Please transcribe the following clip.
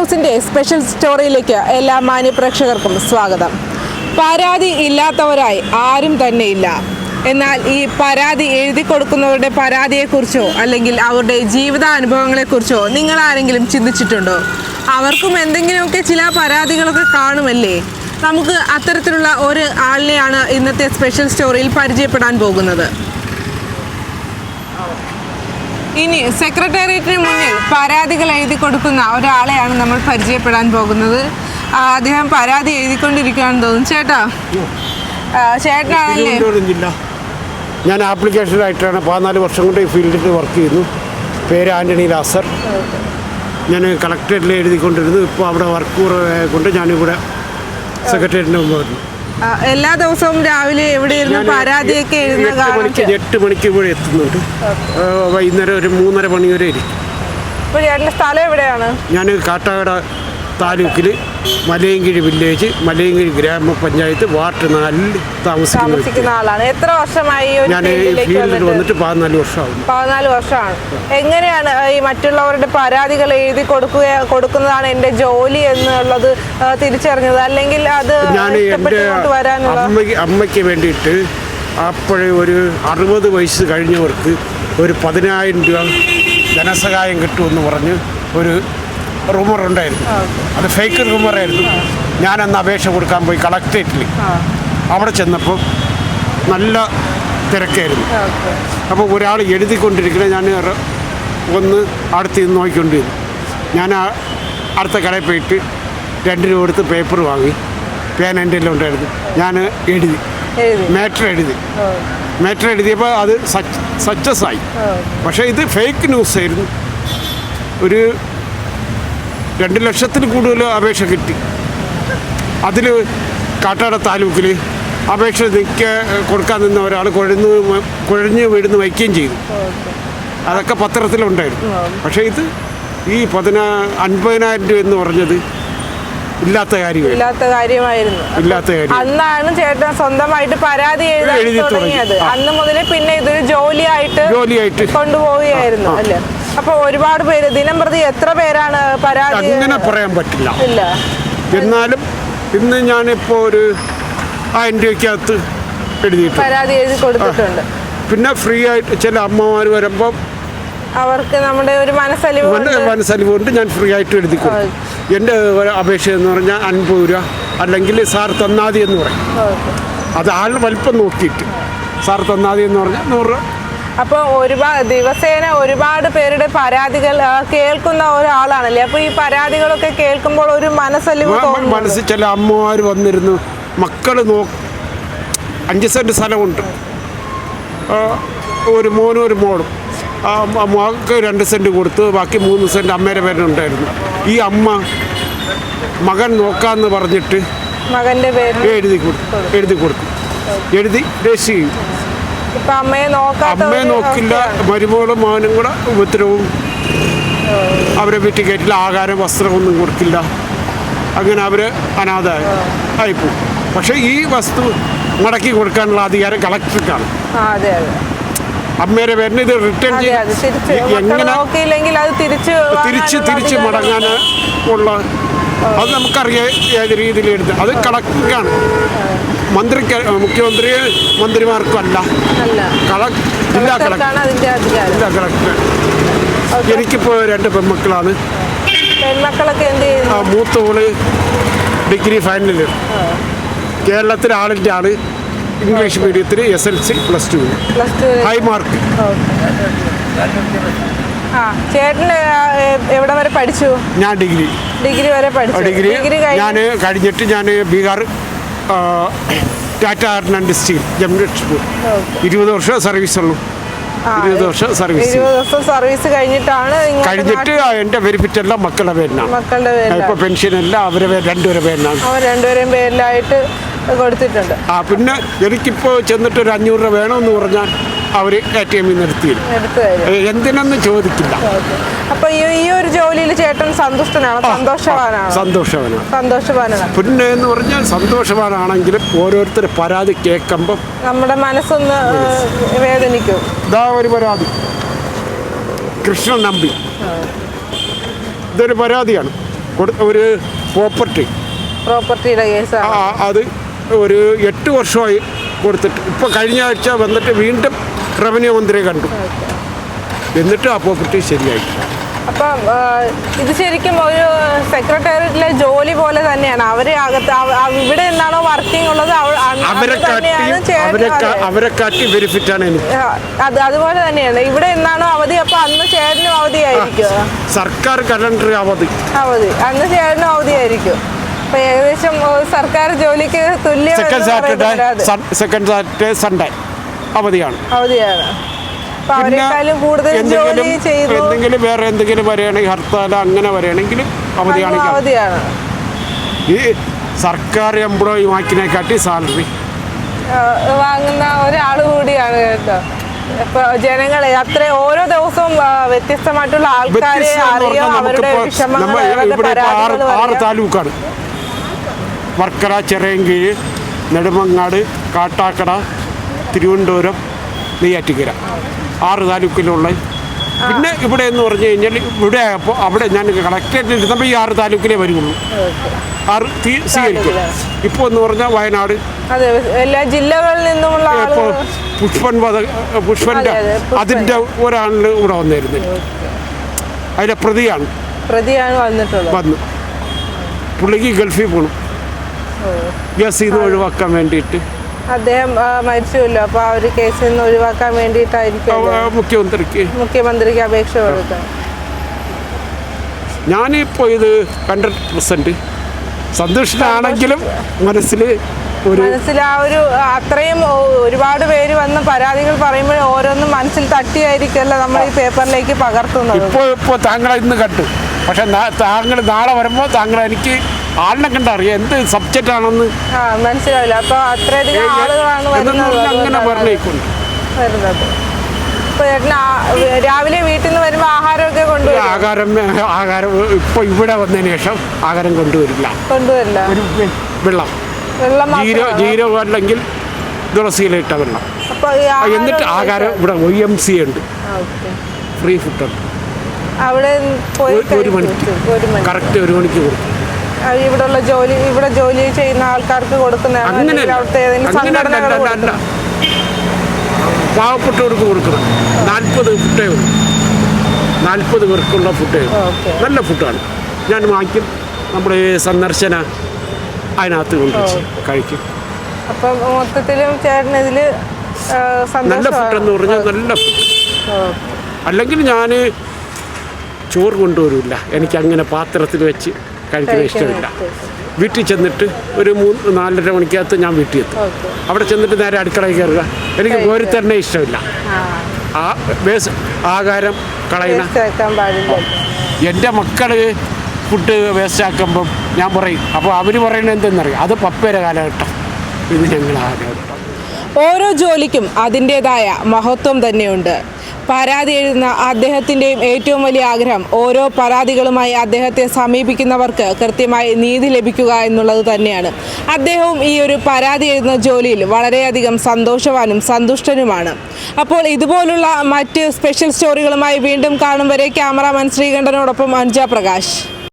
ന്യൂസിന്റെ സ്പെഷ്യൽ സ്റ്റോറിയിലേക്ക് എല്ലാ മാന്യപ്രേക്ഷകർക്കും സ്വാഗതം. പരാതി ഇല്ലാത്തവരായി ആരും തന്നെ ഇല്ല എന്നാൽ ഈ പരാതി എഴുതി കൊടുക്കുന്നവരുടെ പരാതിയെക്കുറിച്ചോ അല്ലെങ്കിൽ അവരുടെ ജീവിതാനുഭവങ്ങളെക്കുറിച്ചോ നിങ്ങൾ ആരെങ്കിലും ചിന്തിച്ചിട്ടുണ്ടോ? അവർക്കും എന്തെങ്കിലുമൊക്കെ ചില പരാതികളൊക്കെ കാണുമല്ലേ? നമുക്ക് അത്തരത്തിലുള്ള ഒരു ആളിനെയാണ് ഇന്നത്തെ സ്പെഷ്യൽ സ്റ്റോറിയിൽ പരിചയപ്പെടാൻ പോകുന്നത്. ഇനി സെക്രട്ടേറിയറ്റിന് മുന്നിൽ പരാതികൾ എഴുതി കൊടുക്കുന്ന ഒരാളെയാണ് നമ്മൾ പരിചയപ്പെടാൻ പോകുന്നത്. അദ്ദേഹം പരാതി എഴുതിക്കൊണ്ടിരിക്കുകയാണെന്ന് തോന്നുന്നു. ചേട്ടാ ചേട്ടനാണല്ലേ? ജില്ല. ഞാൻ ആപ്ലിക്കേഷനായിട്ടാണ് പതിനാല് വർഷം കൊണ്ട് ഈ ഫീൽഡിൽ വർക്ക് ചെയ്യുന്നു. പേര് ആന്റണി ലാസർ. ഞാൻ കളക്ടറേറ്റിൽ എഴുതിക്കൊണ്ടിരുന്നു. ഇപ്പോൾ അവിടെ വർക്ക് കൊണ്ട് ഞാനിവിടെ സെക്രട്ടേറിയറ്റിന്റെ മുമ്പ് വന്നു ആ, എല്ലാ ദിവസവും രാവിലെ എവിടെ ഇരുന്ന് ഞാൻ പരാതിയൊക്കെ എഴുതുന്ന എട്ട് മണിക്ക് കാണാം എട്ട് മണിക്ക് ഇവിടെ എത്തുന്നുണ്ട്. വൈകുന്നേരം ഒരു മൂന്നര മണി വരെ ഇരിക്കും. ഇപ്പൊ ചേട്ടന്റെ സ്ഥലം എവിടെയാണ്? ഞാൻ കാട്ടാക്കട താലൂക്കിൽ മലയങ്കിഴി വില്ലേജ് മലയങ്കിഴി ഗ്രാമപഞ്ചായത്ത് വാർഡ് നാലിൽ താമസിക്കുന്ന ആളാണ്. എത്ര വർഷമായി ഞാൻ ഫീൽഡിൽ വന്നിട്ട്? പതിനാല് വർഷമാകും പതിനാല് വർഷമാണ്. എങ്ങനെയാണ് ഈ മറ്റുള്ളവരുടെ പരാതികൾ എഴുതി കൊടുക്കുക കൊടുക്കുന്നതാണ് എന്റെ ജോലി എന്നുള്ളത് തിരിച്ചറിഞ്ഞത്? അല്ലെങ്കിൽ അത് ഞാൻ എന്റെ അമ്മയ്ക്ക് അമ്മയ്ക്ക് വേണ്ടിയിട്ട് അപ്പോഴേ ഒരു അറുപത് വയസ്സ് കഴിഞ്ഞവർക്ക് ഒരു പതിനായിരം രൂപ ധനസഹായം കിട്ടുമെന്ന് പറഞ്ഞ് ഒരു റൂമർ ഉണ്ടായിരുന്നു. അത് ഫേക്ക് റൂമറായിരുന്നു ഞാനന്ന് അപേക്ഷ കൊടുക്കാൻ പോയി കളക്ട്രേറ്റിൽ അവിടെ ചെന്നപ്പോൾ നല്ല തിരക്കായിരുന്നു. അപ്പോൾ ഒരാൾ എഴുതിക്കൊണ്ടിരിക്കുന്നത് ഞാൻ ഒന്ന് അടുത്ത് നിന്ന് നോക്കിക്കൊണ്ടിരുന്നു. ഞാൻ അടുത്ത കടയിൽ പോയിട്ട് രണ്ട് രൂപ കൊടുത്ത് പേപ്പർ വാങ്ങി. പേന എന്റെ എല്ലാം ഉണ്ടായിരുന്നു. ഞാൻ എഴുതി. എഴുതി. മാറ്റർ എഴുതി. മാറ്റർ എഴുതിയപ്പോൾ അത് സക്സസ് ആയി. പക്ഷേ ഇത് ഫേക്ക് ന്യൂസ് ആയിരുന്നു. ഒരു രണ്ട് ലക്ഷത്തിൽ കൂടുതൽ അപേക്ഷ കിട്ടി. അതിൽ കാട്ടാട താലൂക്കിൽ അപേക്ഷ നിൽക്ക കൊടുക്കാൻ നിന്ന ഒരാൾ കുഴഞ്ഞ് കുഴഞ്ഞ് വീടുന്ന് വയ്ക്കുകയും ചെയ്തു. അതൊക്കെ പത്രത്തിലുണ്ടായിരുന്നു. പക്ഷേ ഇത് ഈ പതിനാ അൻപതിനായിരം രൂപ എന്ന് പറഞ്ഞത് ഇല്ലാത്ത കാര്യമായി ഇല്ലാത്ത കാര്യമായിരുന്നു. ഇല്ലാത്ത കാര്യം അന്നാണ് ചേട്ടൻ സ്വന്തമായിട്ട് പരാതി എഴുതി തുടങ്ങി. തുടങ്ങിയത്. അന്ന് മുതൽ പിന്നെ ഇതൊരു ജോലിയായിട്ട് ജോലിയായിട്ട് കൊണ്ടുപോവുകയായിരുന്നു അല്ലേ? അപ്പൊ ഒരുപാട് പേര് ദിനം പ്രതി എത്ര പേരാണ് പരാതി? അങ്ങനെ പറയാൻ പറ്റില്ല. ഇല്ല. എന്നാലും ഇന്ന് ഞാനിപ്പോൾ ഒരു ആയിരം രൂപയ്ക്കകത്ത് എഴുതിയിട്ടുണ്ട്. പരാതി എഴുതി കൊടുത്തിട്ടുണ്ട്. പിന്നെ ഫ്രീ ആയിട്ട് ചില അമ്മമാർ വരുമ്പോൾ അവർക്ക് നമ്മുടെ ഒരു മനസ്സലിവ് മനസ്സലിവ് കൊണ്ട് ഞാൻ ഫ്രീ ആയിട്ട് എഴുതി കൊടുക്കും. എന്റെ അപേക്ഷ എന്ന് പറഞ്ഞാൽ അൻപത് രൂപ അല്ലെങ്കിൽ സാർ തന്നാതി എന്ന് പറയും. അത് ആൾ വലിപ്പം നോക്കിയിട്ട്. സാർ തന്നാതി എന്ന് പറഞ്ഞാൽ നൂറ് രൂപ. അപ്പൊ ഒരുപാട് ദിവസേന ഒരുപാട് പേരുടെ പരാതികൾ കേൾക്കുന്ന ഒരാളാണല്ലേ? അപ്പോൾ ഈ പരാതികളൊക്കെ കേൾക്കുമ്പോൾ ഒരു മനസ്സലിവ് മനസ്സിൽ ചില അമ്മമാർ വന്നിരുന്നു. മക്കൾ നോ അഞ്ച് സെന്റ് സ്ഥലമുണ്ട്. ഒരു മോനും ഒരു മോളും. മകൾക്ക് രണ്ട് സെന്റ് കൊടുത്ത് ബാക്കി മൂന്ന് സെന്റ് അമ്മയുടെ പേരിലുണ്ടായിരുന്നു ഈ അമ്മ മകൻ നോക്കാമെന്ന് പറഞ്ഞിട്ട് മകന്റെ പേര് എഴുതി കൊടുത്തു എഴുതി കൊടുത്തു. എഴുതി രജിസ്റ്റർ ചെയ്യും ഇപ്പൊ അമ്മയെ നോക്കില്ല. മരുമോളും മകനും കൂടെ ഉപദ്രവവും. അവരെ വീട്ടിൽ കയറ്റില്ല ആഹാരം വസ്ത്രമൊന്നും കൊടുക്കില്ല. അങ്ങനെ അവർ അനാഥ ആയിപ്പോ പക്ഷെ ഈ വസ്തു മടക്കി കൊടുക്കാനുള്ള അധികാരം കളക്ടർക്കാണ്. അമ്മയുടെ പേരിന് ഇത് റിട്ടേൺ എങ്ങനെ തിരിച്ച് തിരിച്ച് മടങ്ങാൻ ഉള്ള അത് നമുക്കറിയാം ഏത് രീതിയിൽ എടുത്ത്. അത് കളക്ടർക്കാണ് മന്ത്രിക്ക് മുഖ്യമന്ത്രി മന്ത്രിമാർക്കും അല്ല. ജില്ലാ കളക്ടർ എനിക്കിപ്പോ ജില്ലാ കളക്ടർ എനിക്കിപ്പോൾ രണ്ട് പെൺമക്കളാണ്. മൂത്തോൾ ഡിഗ്രി ഫൈനലിൽ കേരളത്തിലെ ആളിന്റെ ആൾ ഇംഗ്ലീഷ് മീഡിയത്തിൽ S L C plus two. Plus two high mark ആ ചേട്ടൻ എവിടെ വരെ പഠിച്ചു? ഞാൻ ഡിഗ്രി. ഡിഗ്രി വരെ പഠിച്ചു. ഡിഗ്രി ഞാൻ കഴിഞ്ഞിട്ട് ഞാൻ Bihar Tata art and steel Jamshedpur ഇരുപത് വർഷം സർവീസ് ഉള്ളൂ. ഇരുപത് വർഷം സർവീസ് ദിവസം സർവീസ് കഴിഞ്ഞിട്ടാണ് കഴിഞ്ഞിട്ട് എന്റെ ബെനിഫിറ്റ് എല്ലാം മക്കളുടെ പേരിലാണ് മക്കളുടെ ഇപ്പൊ പെൻഷൻ എല്ലാം അവരെ പേര് രണ്ടുപേരെ പേരിനാണ്. അവർ രണ്ടുപേരെയും പേരിലായിട്ട് കൊടുത്തിട്ടുണ്ട്. ആ പിന്നെ എനിക്കിപ്പോ ചെന്നിട്ട് ഒരു അഞ്ഞൂറ് രൂപ വേണമെന്ന് പറഞ്ഞാൽ അവർ എ ടി എമ്മിൽ നിർത്തി എന്തിനൊന്നും ചോദിക്കില്ല. അപ്പൊ ഈ ഒരു ജോലിയിൽ ചേട്ടൻ സന്തുഷ്ടനാണ്? സന്തോഷവാനാണ്? സന്തോഷവാനാണ്. സന്തോഷവാനാണ്. പിന്നെ എന്ന് പറഞ്ഞാൽ സന്തോഷവാനാണെങ്കിലും ഓരോരുത്തർ പരാതി കേൾക്കുമ്പോൾ നമ്മുടെ മനസ്സൊന്ന് വേദനിക്കും. ഇതാ ഒരു പരാതി. കൃഷ്ണൻ നമ്പി. ഇതൊരു പരാതിയാണ്. ഒരു പ്രോപ്പർട്ടി. പ്രോപ്പർട്ടിയുടെ കേസ് ആ അത് ഒരു എട്ട് വർഷമായി കൊടുത്തിട്ട്. ഇപ്പോൾ കഴിഞ്ഞ ആഴ്ച വന്നിട്ട് വീണ്ടും റവന്യൂ മന്ത്രിയെ കണ്ടു. എന്നിട്ട് ആ പ്രോപ്പർട്ടി ശരിയായി. അപ്പം ഇത് ശരിക്കും ഒരു സെക്രട്ടേറിയറ്റിലെ ജോലി പോലെ തന്നെയാണ്. അവർ അകത്ത് ഇവിടെ എന്താണോ വർക്കിംഗ് ഉള്ളത് അവരെ കാട്ടി ബെനിഫിറ്റ് ആണ് അത് അതുപോലെ തന്നെയാണ്. ഇവിടെ എന്നാണോ അവധി അപ്പൊ അന്ന് ചേട്ടനും അവധിയായിരിക്കും. സർക്കാർ കലണ്ടർ അവധി. അവധി. അന്ന് ചേട്ടനും അവധിയായിരിക്കും. ഏകദേശം സർക്കാർ ജോലിക്ക് തുല്യ second Saturday second Saturday Sunday അവധിയാണ്. അവധിയാണ്. എന്തെങ്കിലും വേറെ എന്തെങ്കിലും വരികയാണെങ്കിൽ ഹർത്താൽ അങ്ങനെ വരികയാണെങ്കിൽ അവധിയാണെങ്കിൽ അവധിയാണ്. ഈ സർക്കാർ എംപ്ലോയി വാക്കിനെക്കാട്ടി സാലറി. വാങ്ങുന്ന ഒരാൾ കൂടിയാണ് കേട്ടോ. ഇപ്പൊ ജനങ്ങളെ അത്ര ഓരോ ദിവസവും വ്യത്യസ്തമായിട്ടുള്ള ആൾക്കാരെ എന്ന് അവരുടെ ആറ്. താലൂക്കാണ്. വർക്കല ചിറയൻകീഴ് നെടുമങ്ങാട് കാട്ടാക്കട തിരുവനന്തപുരം നെയ്യാറ്റിക്കര ആറ് താലൂക്കിലുള്ള പിന്നെ ഇവിടെ എന്ന് പറഞ്ഞു കഴിഞ്ഞാൽ ഇവിടെ അപ്പോൾ അവിടെ ഞാൻ കളക്ടറേറ്റിൽ ഇരുന്നപ്പോൾ ഈ ആറ് താലൂക്കിലേ വരുള്ളൂ ആറ് തീ- സ്വീകരിക്കും. ഇപ്പോൾ എന്ന് പറഞ്ഞാൽ വയനാട്. എല്ലാ ജില്ലകളിൽ നിന്നുമുള്ള ഇപ്പോൾ പുഷ്പൻ വധ പുഷ്പന്റെ അതെ, അതെ, പുഷ്പൻ. അതിന്റെ ഒരാളിൽ ഇവിടെ വന്നിരുന്നു. അതിന്റെ പ്രതിയാണ്. പ്രതിയാണ് വന്നിട്ടുള്ളത്. വന്നു. പുള്ളിക്ക് ഗൾഫിൽ പോകണം ഗസീന്ന് ഒഴിവാക്കാൻ വേണ്ടിയിട്ട്. അദ്ദേഹം മരിച്ചുവല്ലോ. അപ്പൊ ആ ഒരു കേസിൽ നിന്ന് ഒഴിവാക്കാൻ വേണ്ടിയിട്ടായിരിക്കും മുഖ്യമന്ത്രിക്ക്. മുഖ്യമന്ത്രിക്ക് അപേക്ഷ കൊടുത്തത്. ഞാനിപ്പോൾ ഇത് ഹൺഡ്രഡ് പെർസെന്റ് സന്തുഷ്ടനാണെങ്കിലും മനസ്സിൽ ഒരു മനസ്സിൽ ആ ഒരു അത്രയും ഒരുപാട് പേര് വന്ന് പരാതികൾ പറയുമ്പോൾ ഓരോന്നും മനസ്സിൽ തട്ടിയായിരിക്കല്ലോ നമ്മൾ ഈ പേപ്പറിലേക്ക് പകർത്തുന്നത്. ഇപ്പോ ഇപ്പോ താങ്കൾ ഇന്ന് കണ്ടു. പക്ഷെ താങ്കൾ നാളെ വരുമ്പോൾ താങ്കൾ എനിക്ക് ആളിനെ കണ്ട അറിയാം. എന്ത് സബ്ജക്റ്റ് ആണെന്ന്. മനസ്സിലാവില്ല അപ്പൊ അത്രയധികം ആളുകളാണ് അങ്ങനെ വരുന്നത്. ഇപ്പൊ ആ- രാവിലെ വീട്ടിൽ നിന്ന് വരുമ്പോ ആഹാരമൊക്കെ കൊണ്ടുവരും ആഹാരം ആഹാരം ഇപ്പോൾ ഇവിടെ വന്നതിന് ശേഷം ആഹാരം കൊണ്ടുവരില്ല. കൊണ്ടുവരില്ല. ഒരു വെള്ളം. വെള്ളം ജീരോ അല്ലെങ്കിൽ തുളസിയിലിട്ട വെള്ളം. എന്നിട്ട് ആഹാരം ഇവിടെ ഒ എം സി ഉണ്ട്. ഫ്രീ ഫുഡുണ്ട് അവിടെ ഒരു- മണിക്ക്. കറക്റ്റ് ഒരു മണിക്ക് കൊടുക്കും ഇവിടെ ഉള്ള ജോലി ഇവിടെ ജോലി ചെയ്യുന്ന ആൾക്കാർക്ക് കൊടുക്കുന്നതാണ് അവിടുത്തെ ഏതെങ്കിലും സംഘടനകൾ പാവപ്പെട്ടവർക്ക് കൊടുക്കണം. നാൽപ്പത് ഫുട്ടേ ഉള്ളൂ. നാൽപ്പത് പേർക്കുള്ള ഫുഡേ നല്ല ഫുഡാണ്. ഞാൻ വാങ്ങിക്കും. നമ്മുടെ സന്ദർശന അതിനകത്ത് കൊണ്ടുവച്ച് കഴിക്കും. അപ്പം മൊത്തത്തിലും ചേട്ടൻ ഇതിൽ നല്ല ഫുഡ് എന്ന് പറഞ്ഞാൽ നല്ല ഫുഡ്. അല്ലെങ്കിൽ ഞാൻ ചോറ് കൊണ്ടുവരില്ല എനിക്ക് അങ്ങനെ പാത്രത്തിൽ വെച്ച് കഴിക്കുന്ന ഇഷ്ടമില്ല. വീട്ടിൽ ചെന്നിട്ട് ഒരു മൂന്ന് നാലര മണിക്കകത്ത് ഞാൻ വീട്ടിൽ എത്തും. അവിടെ ചെന്നിട്ട് നേരെ അടുക്കളയിൽ കയറുക. എനിക്ക് കോരി തന്നെ ഇഷ്ടമില്ല. ആ. വേസ് ആഹാരം പാടില്ല. എന്റെ മക്കൾ ഫുഡ് വേസ്റ്റ് ആക്കുമ്പം ഞാൻ പറയും അപ്പോൾ അവർ പറയുന്നത് എന്തെന്നറിയാം? അത് പപ്പയുടെ കാലഘട്ടം. ഇത് ഞങ്ങൾ ആഗ്രഹം ഓരോ ജോലിക്കും അതിന്റെതായ മഹത്വം തന്നെയുണ്ട്. പരാതി എഴുതുന്ന അദ്ദേഹത്തിന്റെയും ഏറ്റവും വലിയ ആഗ്രഹം ഓരോ പരാതികളുമായി അദ്ദേഹത്തെ സമീപിക്കുന്നവർക്ക് കൃത്യമായി നീതി ലഭിക്കുക എന്നുള്ളത് തന്നെയാണ്. അദ്ദേഹവും ഈ ഒരു പരാതി എഴുതുന്ന ജോലിയിൽ വളരെയധികം സന്തോഷവാനും സന്തുഷ്ടനുമാണ്. അപ്പോൾ ഇതുപോലുള്ള മറ്റ് സ്പെഷ്യൽ സ്റ്റോറികളുമായി വീണ്ടും കാണും വരെ ക്യാമറാമാൻ ശ്രീകണ്ഠനോടൊപ്പം അഞ്ജ പ്രകാശ്.